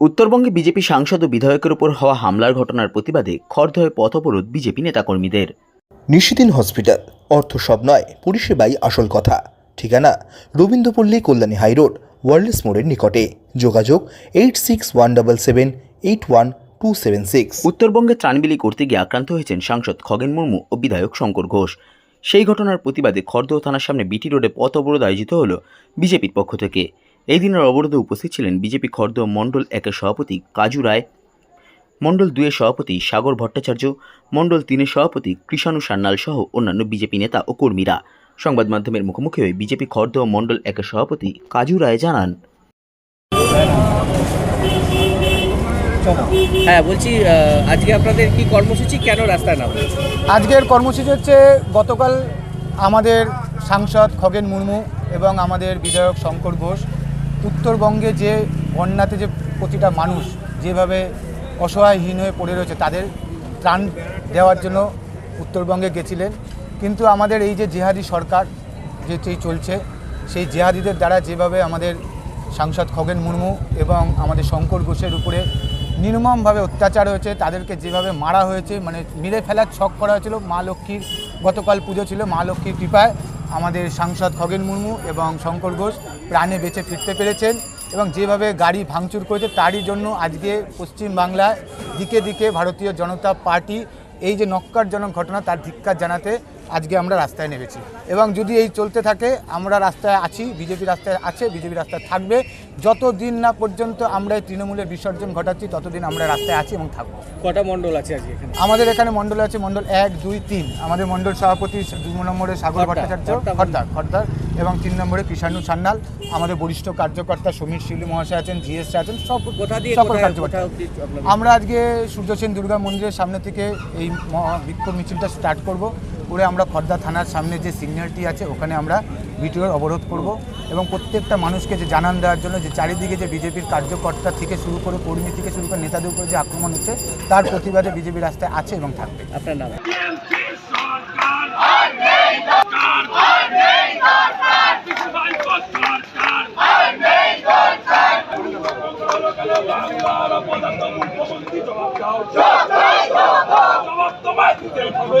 উত্তরবঙ্গে বিজেপি সাংসদ ও বিধায়কের উপর হওয়া হামলার ঘটনার প্রতিবাদে খড়দহে পথ অবরোধ বিজেপি নেতাকর্মীদের। নিশিদিন হসপিটাল অর্থ সব নয় পরিষেবাই আসল কথা। ঠিকানা রবীন্দ্রপল্লী কল্যাণী হাইরোড ওয়ার্ল্ডস মোড়ের নিকটে। যোগাযোগ eight six one double seven eight one two seven six. উত্তরবঙ্গে ত্রাণবিলি করতে গিয়ে আক্রান্ত হয়েছেন সাংসদ খগেন মুর্মু ও বিধায়ক শঙ্কর ঘোষ। সেই ঘটনার প্রতিবাদে খড়দহ থানার সামনে বিটি রোডে পথ অবরোধ আয়োজিত হল বিজেপির পক্ষ থেকে। এই দিনের অবরোধে উপস্থিত ছিলেন বিজেপি খড়দহ মণ্ডল একের সভাপতি কাজু রায় মণ্ডল দুয়ের সভাপতি সাগর ভট্টাচার্য মণ্ডল তিনের সভাপতি কৃষাণু সান্যাল সহ অন্যান্য বিজেপি নেতা ও কর্মীরা। সংবাদ মাধ্যমের মুখোমুখি হয়ে বিজেপি খড়দহ মণ্ডল একের সভাপতি কাজু রায় জানান। হ্যাঁ বলছি আজকে আপনাদের কি কর্মসূচি? কেন রাস্তায় নামবেন আজকের কর্মসূচি হচ্ছে গতকাল আমাদের সাংসদ খগেন মুর্মু এবং আমাদের বিধায়ক শঙ্কর ঘোষ উত্তরবঙ্গে যে বন্যাতে যে প্রতিটা মানুষ যেভাবে অসহায়হীন হয়ে পড়ে রয়েছে, তাদের ত্রাণ দেওয়ার জন্য উত্তরবঙ্গে গেছিলেন। কিন্তু আমাদের এই যে জেহাদি সরকার যে চলছে, সেই জেহাদিদের দ্বারা যেভাবে আমাদের সাংসদ খগেন মুর্মু এবং আমাদের শঙ্কর ঘোষের উপরে নির্মমভাবে অত্যাচার হয়েছে, তাদেরকে যেভাবে মারা হয়েছে মানে মেরে ফেলার ছক করা হয়েছিল, মা লক্ষ্মীর গতকাল পুজো ছিল, মা লক্ষ্মীর কৃপায়। আমাদের সাংসদ খগেন মুর্মু এবং শঙ্কর ঘোষ প্রাণে বেঁচে ফিরতে পেরেছেন এবং যেভাবে গাড়ি ভাঙচুর করেছে, তারই জন্য আজকে পশ্চিমবাংলায় দিকে দিকে ভারতীয় জনতা পার্টি এই যে নক্কারজনক ঘটনা তার ধিক্কার জানাতে আজকে আমরা রাস্তায় নেমেছি। এবং যদি এই চলতে থাকে আমরা রাস্তায় আছি বিজেপি রাস্তায় আছে বিজেপি রাস্তায় থাকবে। যতদিন না পর্যন্ত আমরা এই তৃণমূলের বিসর্জন ঘটাচ্ছি ততদিন আমরা রাস্তায় আছি এবং থাকব। কটা মণ্ডল আছে আজকে এখানে? আমাদের এখানে মণ্ডল আছে মণ্ডল এক দুই তিন। আমাদের মণ্ডল সভাপতি দুই নম্বরে সাগর ভট্টাচার্য খর্দা খর্দার খর্দার। এবং তিন নম্বরে কৃষাণু সান্যাল আমাদের বরিষ্ঠ কার্যকর্তা সমীর শিলি মহাশয় আছেন জিএস আছেন সব কোথা সকল কার্যকর্তা? আমরা আজকে সূর্যসেন দুর্গা মন্দিরের সামনে থেকে এই মহা- বিক্ষোভ মিছিলটা স্টার্ট করব। করে আমরা খর্দা থানার সামনে যে সিগন্যালটি আছে ওখানে আমরা ভিডিওর অবরোধ করব এবং প্রত্যেকটা মানুষকে যে জানান দেওয়ার জন্য যে চারিদিকে যে বিজেপির কার্যকর্তা থেকে শুরু করে কর্মী থেকে শুরু করে নেতাদের উপরে যে আক্রমণ হচ্ছে তার প্রতিবাদে বিজেপি রাস্তায় আছে এবং থাকবে। আপনার নাম? বারো পদার্থ জবাব দাও। জবাব তোমায় দিতে হবে।